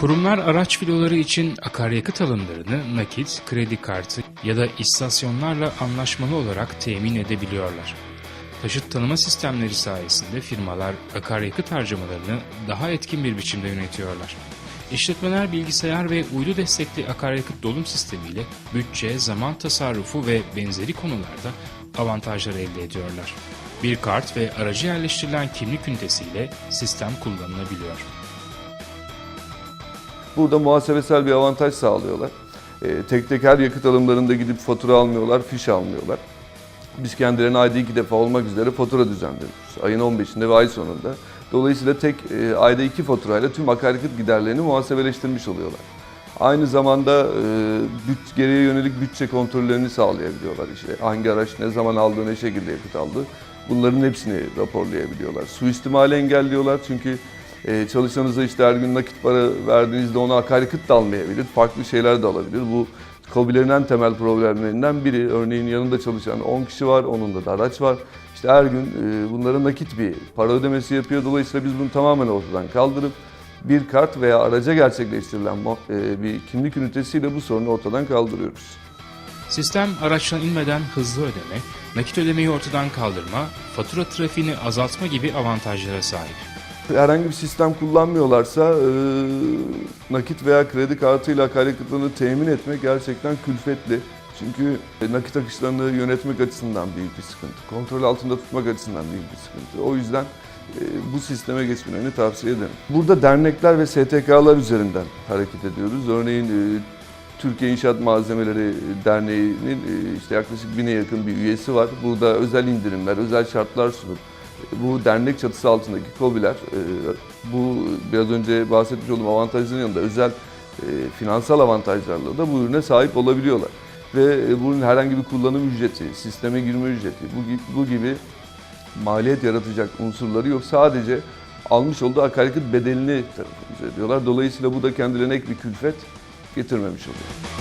Kurumlar araç filoları için akaryakıt alımlarını nakit, kredi kartı ya da istasyonlarla anlaşmalı olarak temin edebiliyorlar. Taşıt tanıma sistemleri sayesinde firmalar akaryakıt harcamalarını daha etkin bir biçimde yönetiyorlar. İşletmeler bilgisayar ve uydu destekli akaryakıt dolum sistemiyle bütçe, zaman tasarrufu ve benzeri konularda avantajlar elde ediyorlar. Bir kart ve aracı yerleştirilen kimlik ünitesiyle sistem kullanılabiliyor. Burada muhasebesel bir avantaj sağlıyorlar. Ee, tek tek her yakıt alımlarında gidip fatura almıyorlar, fiş almıyorlar. Biz kendilerine ayda iki defa olmak üzere fatura düzenliyoruz. Ayın 15'inde ve ay sonunda. Dolayısıyla tek e, ayda iki faturayla tüm akaryakıt giderlerini muhasebeleştirmiş oluyorlar. Aynı zamanda e, geriye yönelik bütçe kontrollerini sağlayabiliyorlar. İşte hangi araç ne zaman aldı, ne şekilde yakıt aldı. Bunların hepsini raporlayabiliyorlar. Suistimali engelliyorlar çünkü e, çalışanınıza işte her gün nakit para verdiğinizde ona akaryakıt da almayabilir, farklı şeyler de alabilir. Bu KOBİ'lerin en temel problemlerinden biri. Örneğin yanında çalışan 10 kişi var, onun da araç var. İşte her gün e, bunlara nakit bir para ödemesi yapıyor. Dolayısıyla biz bunu tamamen ortadan kaldırıp bir kart veya araca gerçekleştirilen e, bir kimlik ünitesiyle bu sorunu ortadan kaldırıyoruz. Sistem araçtan inmeden hızlı ödeme, nakit ödemeyi ortadan kaldırma, fatura trafiğini azaltma gibi avantajlara sahip. herhangi bir sistem kullanmıyorlarsa e, nakit veya kredi kartıyla akaryakıtlarını temin etmek gerçekten külfetli. Çünkü nakit akışlarını yönetmek açısından büyük bir sıkıntı. Kontrol altında tutmak açısından büyük bir sıkıntı. O yüzden bu sisteme geçmelerini tavsiye ederim. Burada dernekler ve STK'lar üzerinden hareket ediyoruz. Örneğin e, Türkiye İnşaat Malzemeleri Derneği'nin e, işte yaklaşık bine yakın bir üyesi var. Burada özel indirimler, özel şartlar sunup bu dernek çatısı altındaki KOBİ'ler e, bu biraz önce bahsetmiş olduğum avantajların yanında özel e, finansal avantajlarla da bu ürüne sahip olabiliyorlar. Ve e, bunun herhangi bir kullanım ücreti, sisteme girme ücreti bu, gi- bu gibi maliyet yaratacak unsurları yok. Sadece almış olduğu akaryakıt bedelini tarafımıza ediyorlar. Dolayısıyla bu da kendilerine ek bir külfet getirmemiş oluyor.